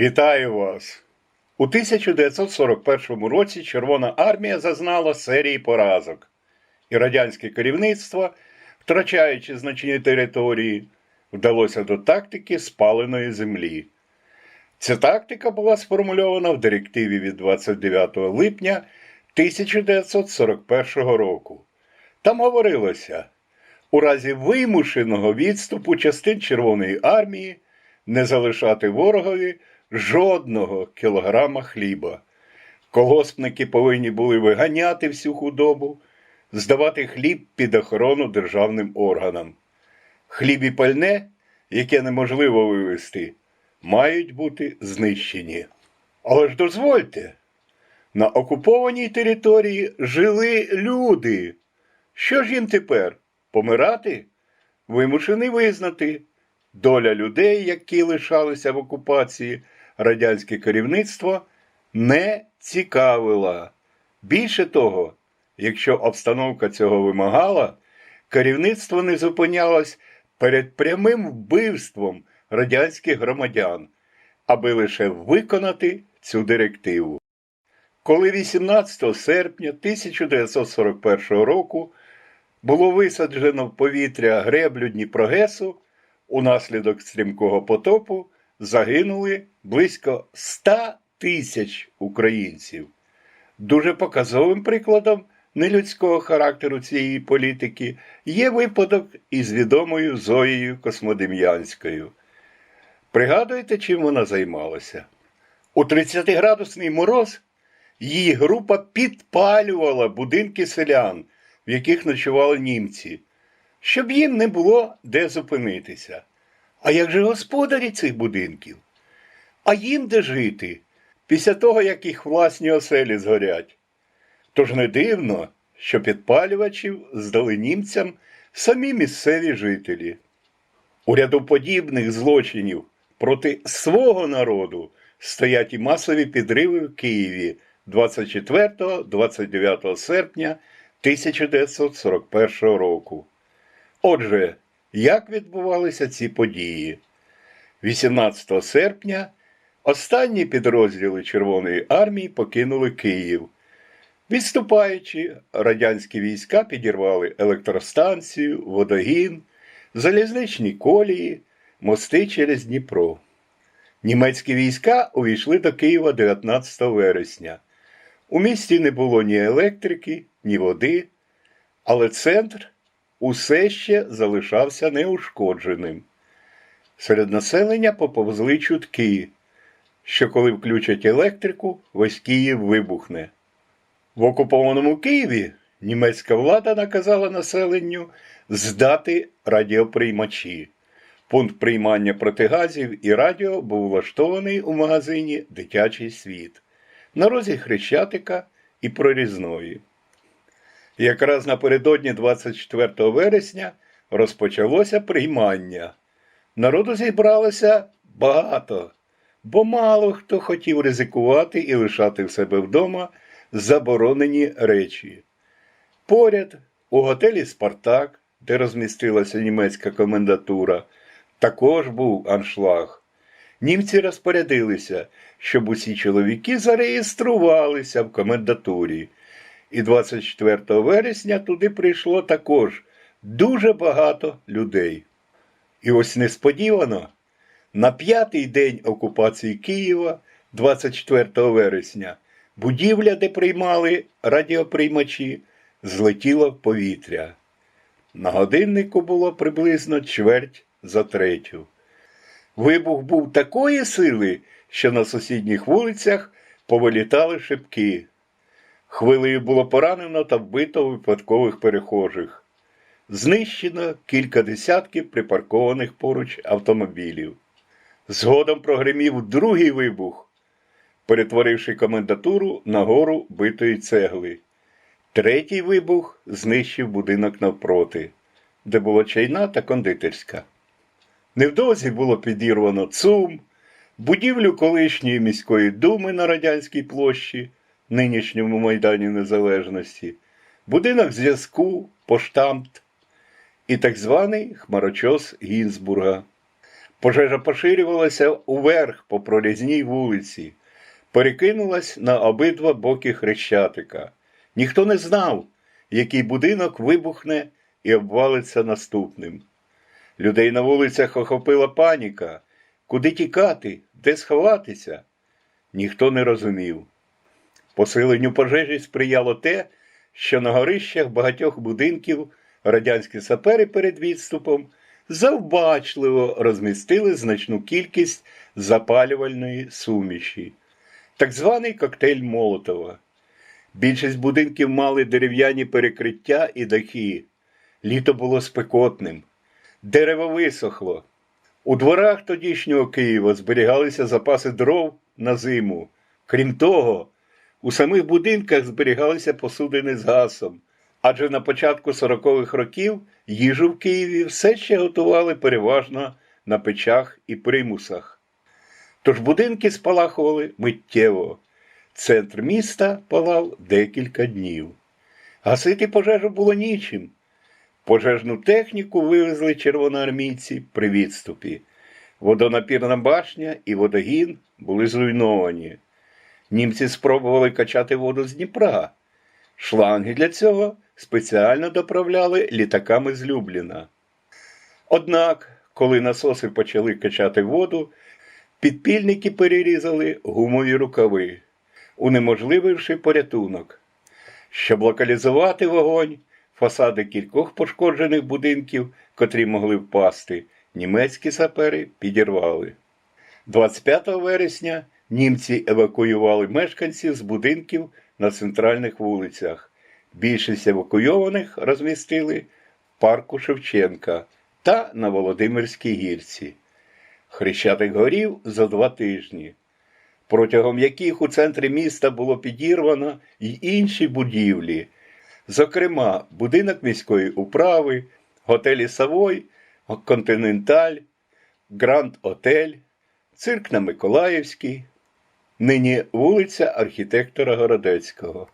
Вітаю вас! У 1941 році Червона армія зазнала серії поразок, і радянське керівництво, втрачаючи значні території, вдалося до тактики спаленої землі. Ця тактика була сформульована в директиві від 29 липня 1941 року. Там говорилося, у разі вимушеного відступу частин Червоної армії не залишати ворогові жодного кілограма хліба. Колгоспники повинні були виганяти всю худобу, здавати хліб під охорону державним органам. Хліб і пальне, яке неможливо вивезти, мають бути знищені. Але ж дозвольте, на окупованій території жили люди. Що ж їм тепер? Помирати? Вимушений визнати. Доля людей, які лишалися в окупації, радянське керівництво не цікавила. Більше того, якщо обстановка цього вимагала, керівництво не зупинялось перед прямим вбивством радянських громадян, аби лише виконати цю директиву. Коли 18 серпня 1941 року було висаджено в повітря греблю Дніпрогесу, унаслідок стрімкого потопу загинули близько 100 тисяч українців. Дуже показовим прикладом нелюдського характеру цієї політики є випадок із відомою Зоєю Космодем'янською. Пригадуєте, чим вона займалася? У 30-градусний мороз її група підпалювала будинки селян, в яких ночували німці, щоб їм не було де зупинитися. А як же господарі цих будинків? А їм де жити після того, як їх власні оселі згорять? Тож не дивно, що підпалювачів здали німцям самі місцеві жителі. У ряду подібних злочинів проти свого народу стоять і масові підриви в Києві 24-29 серпня 1941 року. Отже, як відбувалися ці події? 18 серпня останні підрозділи Червоної армії покинули Київ. Відступаючи, радянські війська підірвали електростанцію, водогін, залізничні колії, мости через Дніпро. Німецькі війська увійшли до Києва 19 вересня. У місті не було ні електрики, ні води, але центр усе ще залишався неушкодженим. Серед населення поповзли чутки, що коли включать електрику, весь Київ вибухне. В окупованому Києві німецька влада наказала населенню здати радіоприймачі. Пункт приймання протигазів і радіо був влаштований у магазині Дитячий світ на розі Хрещатика і Прорізної. Якраз напередодні 24 вересня розпочалося приймання. Народу зібралося багато, бо мало хто хотів ризикувати і лишати в себе вдома заборонені речі. Поряд, у готелі Спартак, де розмістилася німецька комендатура, також був аншлаг. Німці розпорядилися, щоб усі чоловіки зареєструвалися в комендатурі. І 24 вересня туди прийшло також дуже багато людей. І ось несподівано, на п'ятий день окупації Києва, 24 вересня, будівля, де приймали радіоприймачі, злетіла в повітря. На годиннику було приблизно чверть за третю. Вибух був такої сили, що на сусідніх вулицях повилітали шибки. Хвилею було поранено та вбито випадкових перехожих. Знищено кілька десятків припаркованих поруч автомобілів. Згодом прогремів другий вибух, перетворивши комендатуру на гору битої цегли. Третій вибух знищив будинок навпроти, де була чайна та кондитерська. Невдовзі було підірвано ЦУМ, будівлю колишньої міської думи на Радянській площі, нинішньому Майдані Незалежності, будинок зв'язку, поштамт і так званий хмарочос Гінзбурга. Пожежа поширювалася уверх по прорізній вулиці, перекинулась на обидва боки хрещатика. Ніхто не знав, який будинок вибухне і обвалиться наступним. Людей на вулицях охопила паніка. Куди тікати, де сховатися? Ніхто не розумів. Посиленню пожежі сприяло те, що на горищах багатьох будинків радянські сапери перед відступом завбачливо розмістили значну кількість запалювальної суміші, так званий коктейль Молотова. Більшість будинків мали дерев'яні перекриття і дахи. Літо було спекотним, дерево висохло. У дворах тодішнього Києва зберігалися запаси дров на зиму. Крім того, у самих будинках зберігалися посудини з газом, адже на початку 40-х років їжу в Києві все ще готували переважно на печах і примусах. Тож будинки спалахували миттєво. Центр міста палав декілька днів. Гасити пожежу було нічим. Пожежну техніку вивезли червоноармійці при відступі. Водонапірна башня і водогін були зруйновані. Німці спробували качати воду з Дніпра. Шланги для цього спеціально доправляли літаками з Любліна. Однак, коли насоси почали качати воду, підпільники перерізали гумові рукави, унеможлививши порятунок. Щоб локалізувати вогонь, фасади кількох пошкоджених будинків, котрі могли впасти, німецькі сапери підірвали. 25 вересня німці евакуювали мешканців з будинків на центральних вулицях. Більшість евакуйованих розмістили в парку Шевченка та на Володимирській гірці. Хрещатик горів за два тижні, протягом яких у центрі міста було підірвано й інші будівлі, зокрема, будинок міської управи, готелі Савой, Континенталь, Гранд Отель, цирк на Миколаївській, нині вулиця архітектора Городецького.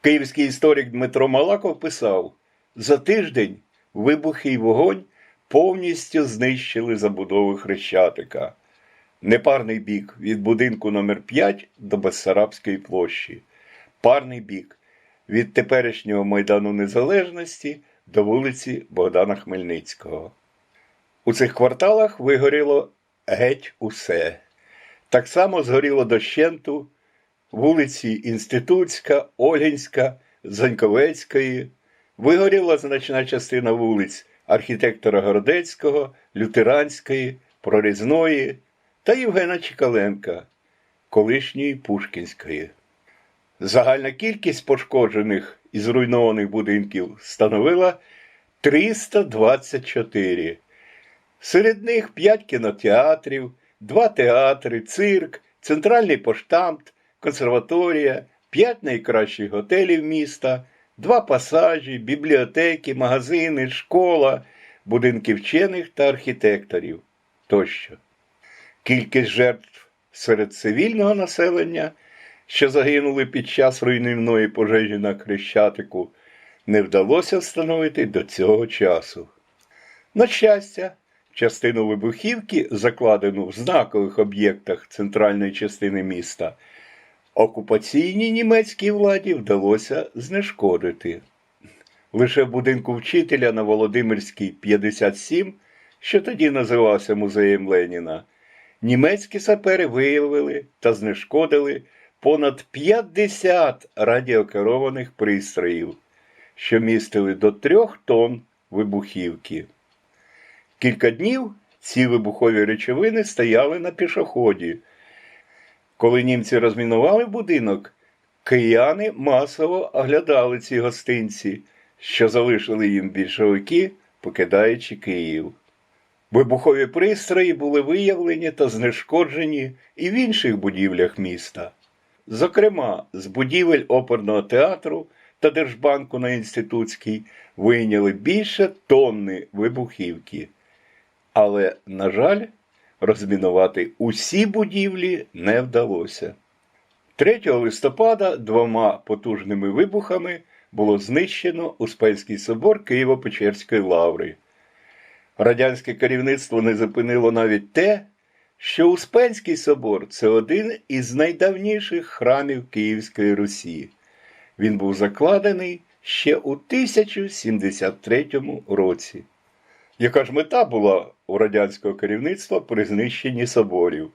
Київський історик Дмитро Малаков писав: за тиждень вибухи й вогонь повністю знищили забудови Хрещатика. Непарний бік від будинку номер 5 до Бессарабської площі, парний бік від теперішнього Майдану Незалежності до вулиці Богдана Хмельницького. У цих кварталах вигоріло геть усе. Так само згоріло дощенту вулиці Інститутська, Ольгінська, Заньковецької, вигоріла значна частина вулиць архітектора Городецького, Лютеранської, Прорізної та Євгена Чекаленка, колишньої Пушкінської. Загальна кількість пошкоджених і зруйнованих будинків становила 324. Серед них 5 кінотеатрів, 2 театри, цирк, центральний поштамт, консерваторія, 5 найкращих готелів міста, 2 пасажі, бібліотеки, магазини, школа, будинки вчених та архітекторів тощо. Кількість жертв серед цивільного населення, що загинули під час руйнівної пожежі на Хрещатику, не вдалося встановити до цього часу. На щастя, частину вибухівки, закладену в знакових об'єктах центральної частини міста, окупаційній німецькій владі вдалося знешкодити. Лише в будинку вчителя на Володимирській 57, що тоді називався музеєм Леніна, німецькі сапери виявили та знешкодили понад 50 радіокерованих пристроїв, що містили до трьох тонн вибухівки. Кілька днів ці вибухові речовини стояли на пішоході. Коли німці розмінували будинок, кияни масово оглядали ці гостинці, що залишили їм більшовики, покидаючи Київ. Вибухові пристрої були виявлені та знешкоджені і в інших будівлях міста. Зокрема, з будівель оперного театру та Держбанку на Інститутській вийняли більше тонни вибухівки. Але, на жаль, розмінувати усі будівлі не вдалося. 3 листопада двома потужними вибухами було знищено Успенський собор Києво-Печерської лаври. Радянське керівництво не зупинило навіть те, що Успенський собор це один із найдавніших храмів Київської Русі. Він був закладений ще у 1073 році. Яка ж мета була у радянського керівництва при знищенні соборів?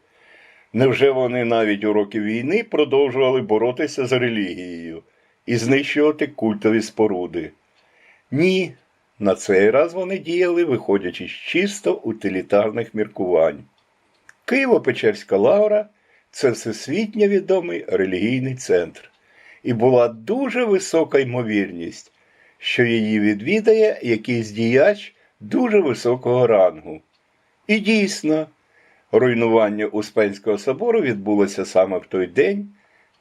Невже вони навіть у роки війни продовжували боротися з релігією і знищувати культові споруди? Ні, на цей раз вони діяли, виходячи з чисто утилітарних міркувань. Києво-Печерська лавра це всесвітньо відомий релігійний центр, і була дуже висока ймовірність, що її відвідає якийсь діяч дуже високого рангу. І дійсно, руйнування Успенського собору відбулося саме в той день,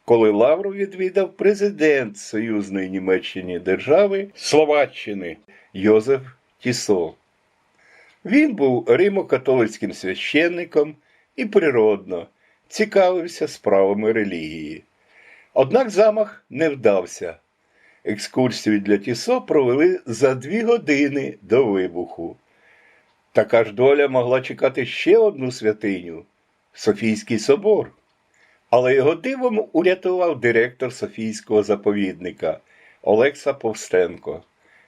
коли лавру відвідав президент союзної Німеччини держави Словаччини Йозеф Тісо. Він був римо-католицьким священником і природно цікавився справами релігії. Однак замах не вдався. Екскурсію для Тісо провели за дві години до вибуху. Така ж доля могла чекати ще одну святиню Софійський собор. Але його дивом урятував директор Софійського заповідника Олекса Повстенко.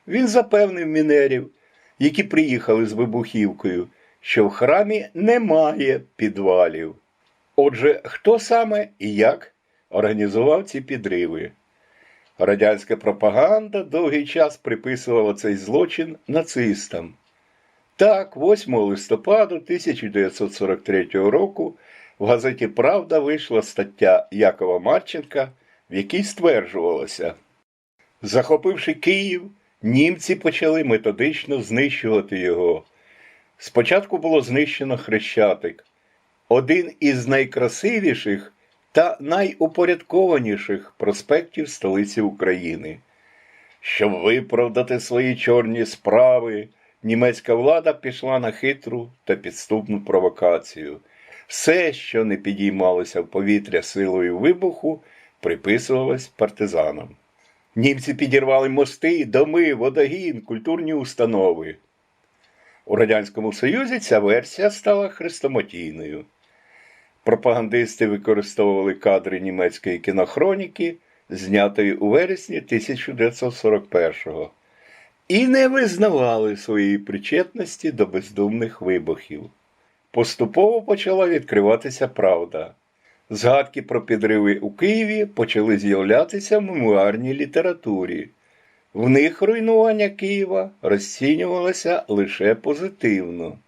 Він запевнив мінерів, які приїхали з вибухівкою, що в храмі немає підвалів. Отже, хто саме і як організував ці підриви? Радянська пропаганда довгий час приписувала цей злочин нацистам. Так, 8 листопаду 1943 року в газеті Правда вийшла стаття Якова Марченка, в якій стверджувалося, захопивши Київ, німці почали методично знищувати його. Спочатку було знищено Хрещатик, один із найкрасивіших та найупорядкованіших проспектів столиці України. Щоб виправдати свої чорні справи, німецька влада пішла на хитру та підступну провокацію. Все, що не підіймалося в повітря силою вибуху, приписувалось партизанам. Німці підірвали мости, доми, водогін, культурні установи. У Радянському Союзі ця версія стала хрестоматійною. Пропагандисти використовували кадри німецької кінохроніки, знятої у вересні 1941-го, і не визнавали своєї причетності до бездумних вибухів. Поступово почала відкриватися правда. Згадки про підриви у Києві почали з'являтися в мемуарній літературі. В них руйнування Києва розцінювалося лише позитивно.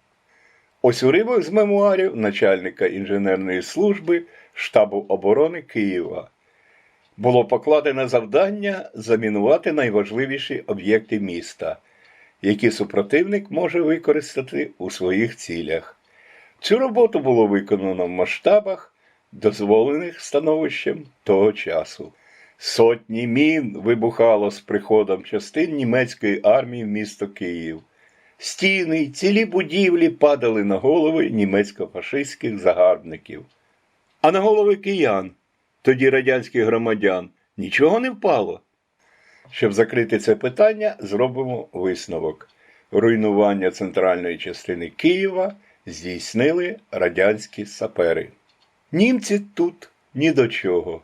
Ось уривок з мемуарів начальника інженерної служби штабу оборони Києва. Було покладено завдання замінувати найважливіші об'єкти міста, які супротивник може використати у своїх цілях. Цю роботу було виконано в масштабах, дозволених становищем того часу. Сотні мін вибухало з приходом частин німецької армії в місто Київ. Стіни й цілі будівлі падали на голови німецько-фашистських загарбників. А на голови киян, тоді радянських громадян, нічого не впало. Щоб закрити це питання, зробимо висновок. Руйнування центральної частини Києва здійснили радянські сапери. Німці тут ні до чого.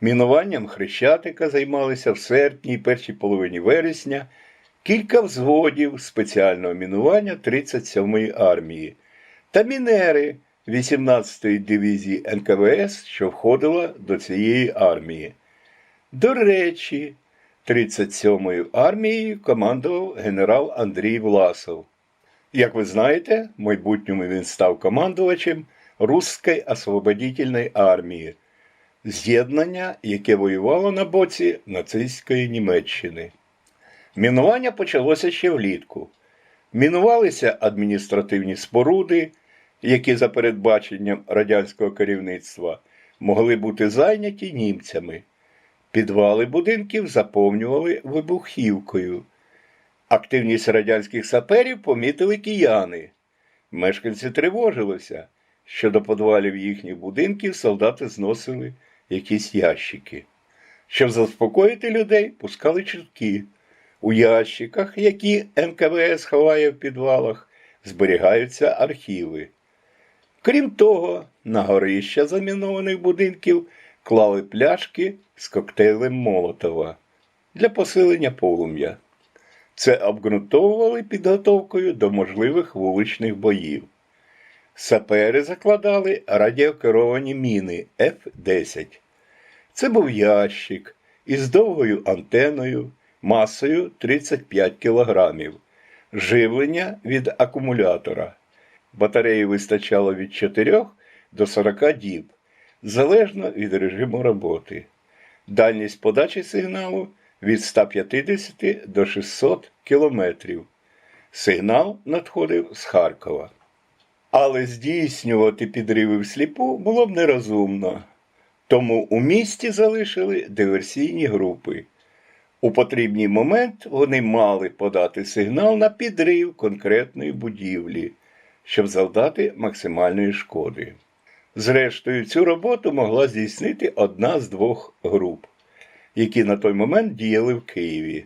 Мінуванням Хрещатика займалися в серпні і першій половині вересня кілька взводів спеціального мінування 37-ї армії та мінери 18-ї дивізії НКВС, що входила до цієї армії. До речі, 37-ю армією командував генерал Андрій Власов. Як ви знаєте, в майбутньому він став командувачем Руської освободительної армії, з'єднання, яке воювало на боці нацистської Німеччини. Мінування почалося ще влітку. Мінувалися адміністративні споруди, які за передбаченням радянського керівництва могли бути зайняті німцями. Підвали будинків заповнювали вибухівкою. Активність радянських саперів помітили кияни. Мешканці тривожилися, що до подвалів їхніх будинків солдати зносили якісь ящики. Щоб заспокоїти людей, пускали чутки. У ящиках, які НКВС ховає в підвалах, зберігаються архіви. Крім того, на горища замінованих будинків клали пляшки з коктейлем Молотова для посилення полум'я. Це обґрунтовували підготовкою до можливих вуличних боїв. Сапери закладали радіокеровані міни F-10. Це був ящик із довгою антеною масою 35 кг, живлення від акумулятора. Батареї вистачало від 4 до 40 діб, залежно від режиму роботи. Дальність подачі сигналу від 150 до 600 км. Сигнал надходив з Харкова. Але здійснювати підриви всліпу було б нерозумно. Тому у місті залишили диверсійні групи. У потрібний момент вони мали подати сигнал на підрив конкретної будівлі, щоб завдати максимальної шкоди. Зрештою, цю роботу могла здійснити одна з двох груп, які на той момент діяли в Києві.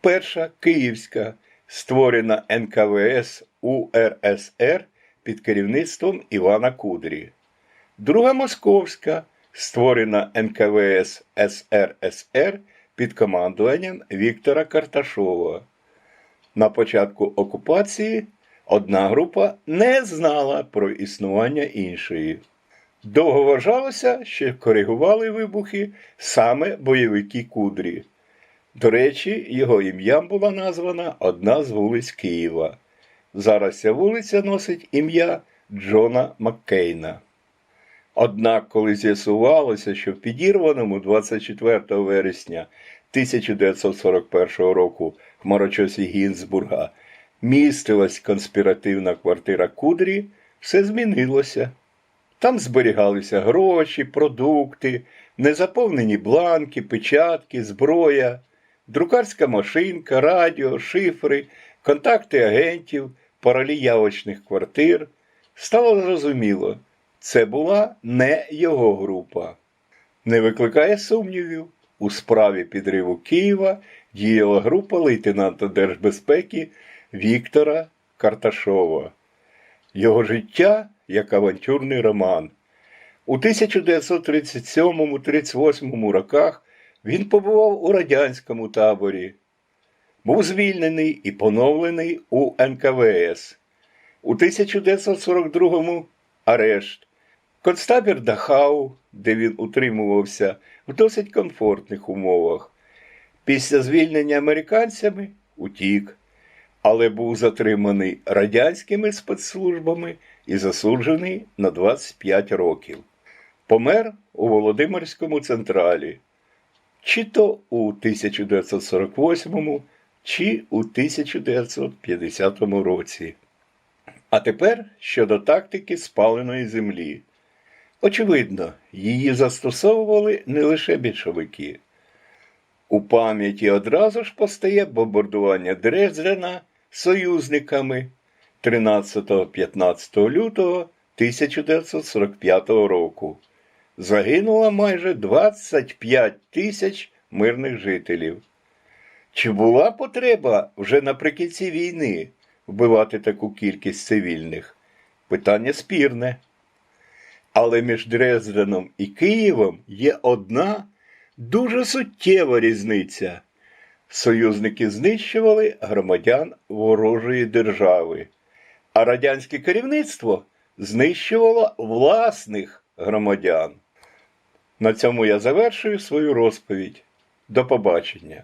Перша Київська, створена НКВС УРСР під керівництвом Івана Кудрі. Друга Московська, створена НКВС СРСР під командуванням Віктора Карташова. На початку окупації одна група не знала про існування іншої. Довго вважалося, що коригували вибухи саме бойовики Кудрі. До речі, його ім'ям була названа одна з вулиць Києва. Зараз ця вулиця носить ім'я Джона Маккейна. Однак, коли з'ясувалося, що в підірваному 24 вересня 1941 року в Марочосі Гінзбурга містилась конспіративна квартира Кудрі, все змінилося. Там зберігалися гроші, продукти, незаповнені бланки, печатки, зброя, друкарська машинка, радіо, шифри, контакти агентів, паролі явочних квартир. Стало зрозуміло, це була не його група. Не викликає сумнівів, у справі підриву Києва діяла група лейтенанта держбезпеки Віктора Карташова. Його життя як авантюрний роман. У 1937-38 роках він побував у радянському таборі, був звільнений і поновлений у НКВС. У 1942 арешт. Концтабір Дахау, де він утримувався в досить комфортних умовах. Після звільнення американцями утік, але був затриманий радянськими спецслужбами і засуджений на 25 років. Помер у Володимирському централі, чи то у 1948, чи у 1950 році. А тепер щодо тактики спаленої землі. Очевидно, її застосовували не лише більшовики. У пам'яті одразу ж постає бомбардування Дрездена союзниками 13-15 лютого 1945 року. Загинуло майже 25 тисяч мирних жителів. Чи була потреба вже наприкінці війни вбивати таку кількість цивільних? Питання спірне. Але між Дрезденом і Києвом є одна дуже суттєва різниця. Союзники знищували громадян ворожої держави, а радянське керівництво знищувало власних громадян. На цьому я завершую свою розповідь. До побачення.